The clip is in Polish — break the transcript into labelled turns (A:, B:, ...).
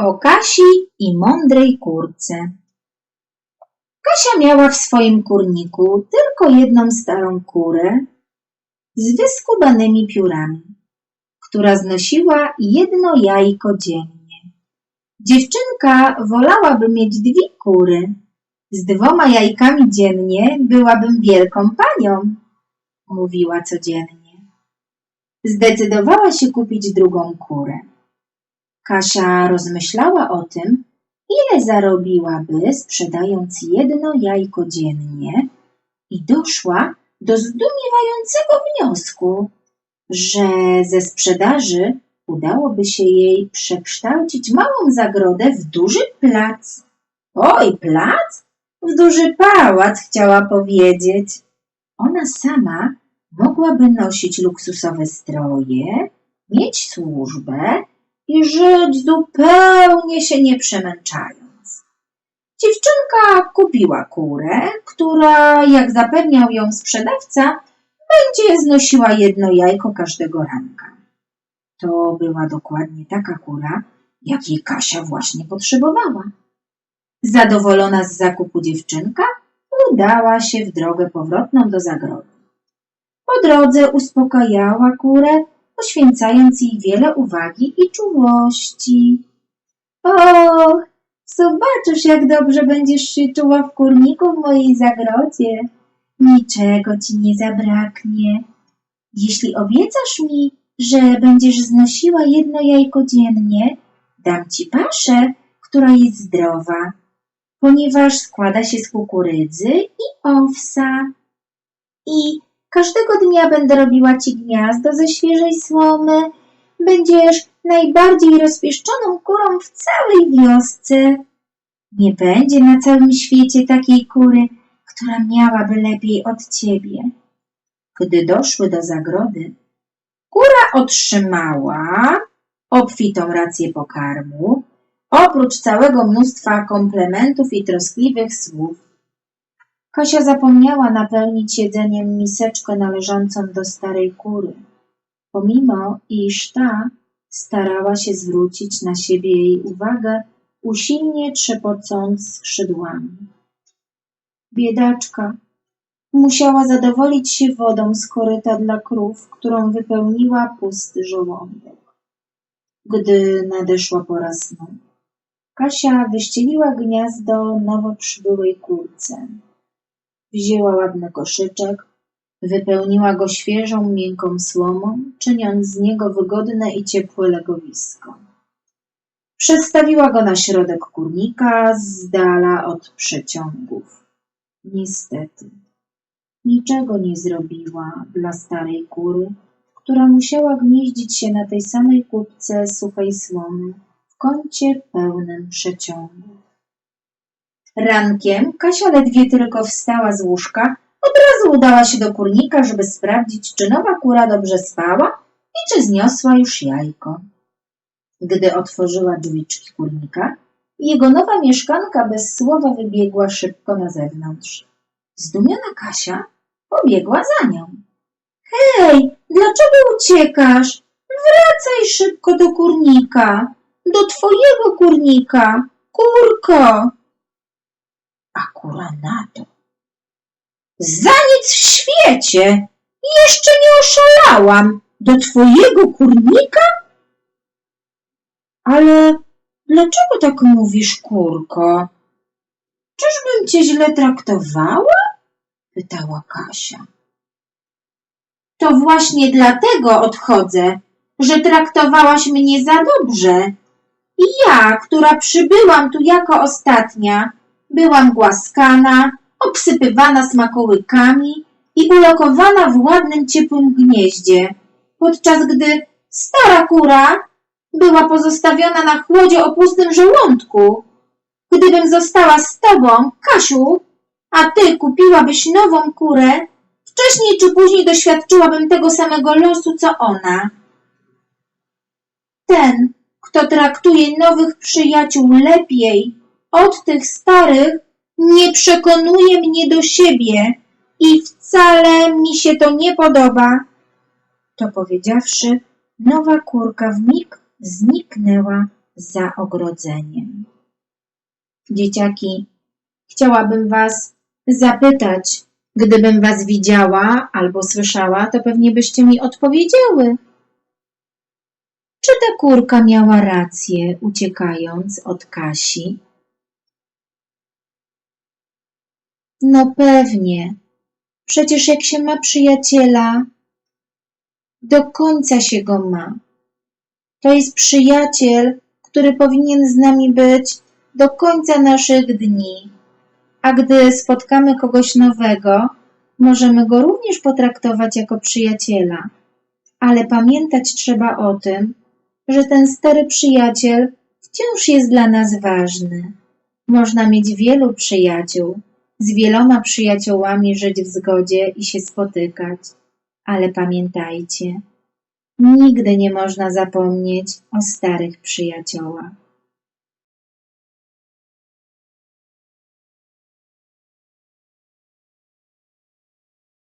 A: O Kasi i mądrej kurce. Kasia miała w swoim kurniku tylko jedną starą kurę z wyskubanymi piórami, która znosiła jedno jajko dziennie. Dziewczynka wolałaby mieć dwie kury. Z dwoma jajkami dziennie byłabym wielką panią, mówiła codziennie. Zdecydowała się kupić drugą kurę. Kasia rozmyślała o tym, ile zarobiłaby sprzedając jedno jajko dziennie i doszła do zdumiewającego wniosku, że ze sprzedaży udałoby się jej przekształcić małą zagrodę w duży plac. Oj, plac? W duży pałac, chciała powiedzieć. Ona sama mogłaby nosić luksusowe stroje, mieć służbę i żyć zupełnie się nie przemęczając. Dziewczynka kupiła kurę, która, jak zapewniał ją sprzedawca, będzie znosiła jedno jajko każdego ranka. To była dokładnie taka kura, jakiej Kasia właśnie potrzebowała. Zadowolona z zakupu dziewczynka udała się w drogę powrotną do zagrody. Po drodze uspokajała kurę, poświęcając jej wiele uwagi i czułości. O, zobaczysz, jak dobrze będziesz się czuła w kurniku w mojej zagrodzie. Niczego ci nie zabraknie. Jeśli obiecasz mi, że będziesz znosiła jedno jajko dziennie, dam ci paszę, która jest zdrowa, ponieważ składa się z kukurydzy i owsa. I każdego dnia będę robiła ci gniazdo ze świeżej słomy. Będziesz najbardziej rozpieszczoną kurą w całej wiosce. Nie będzie na całym świecie takiej kury, która miałaby lepiej od ciebie. Gdy doszły do zagrody, kura otrzymała obfitą rację pokarmu, oprócz całego mnóstwa komplementów i troskliwych słów. Kasia zapomniała napełnić jedzeniem miseczkę należącą do starej kury, pomimo iż ta starała się zwrócić na siebie jej uwagę, usilnie trzepocąc skrzydłami. Biedaczka musiała zadowolić się wodą z koryta dla krów, którą wypełniła pusty żołądek. Gdy nadeszła pora snu, Kasia wyścieliła gniazdo nowo przybyłej kurce. Wzięła ładny koszyczek, wypełniła go świeżą, miękką słomą, czyniąc z niego wygodne i ciepłe legowisko. Przestawiła go na środek kurnika, z dala od przeciągów. Niestety, niczego nie zrobiła dla starej kury, która musiała gnieździć się na tej samej kubce suchej słomy w kącie pełnym przeciągów. Rankiem Kasia ledwie tylko wstała z łóżka, od razu udała się do kurnika, żeby sprawdzić, czy nowa kura dobrze spała i czy zniosła już jajko. Gdy otworzyła drzwiczki kurnika, jego nowa mieszkanka bez słowa wybiegła szybko na zewnątrz. Zdumiona Kasia pobiegła za nią. Hej, dlaczego uciekasz? Wracaj szybko do kurnika, do twojego kurnika, kurko! Kura na to. Za nic w świecie! Jeszcze nie oszalałam! Do twojego kurnika? Ale dlaczego tak mówisz, kurko? Czyżbym cię źle traktowała? pytała Kasia. To właśnie dlatego odchodzę, że traktowałaś mnie za dobrze. I ja, która przybyłam tu jako ostatnia, byłam głaskana, obsypywana smakołykami i ulokowana w ładnym, ciepłym gnieździe, podczas gdy stara kura była pozostawiona na chłodzie o pustym żołądku. Gdybym została z tobą, Kasiu, a ty kupiłabyś nową kurę, wcześniej czy później doświadczyłabym tego samego losu, co ona. Ten, kto traktuje nowych przyjaciół lepiej od tych starych, nie przekonuje mnie do siebie i wcale mi się to nie podoba. To powiedziawszy, nowa kurka w mig zniknęła za ogrodzeniem. Dzieciaki, chciałabym was zapytać, gdybym was widziała albo słyszała, to pewnie byście mi odpowiedziały. Czy ta kurka miała rację, uciekając od Kasi? No pewnie. Przecież jak się ma przyjaciela, do końca się go ma. To jest przyjaciel, który powinien z nami być do końca naszych dni. A gdy spotkamy kogoś nowego, możemy go również potraktować jako przyjaciela. Ale pamiętać trzeba o tym, że ten stary przyjaciel wciąż jest dla nas ważny. Można mieć wielu przyjaciół, z wieloma przyjaciołami żyć w zgodzie i się spotykać. Ale pamiętajcie, nigdy nie można zapomnieć o starych przyjaciołach.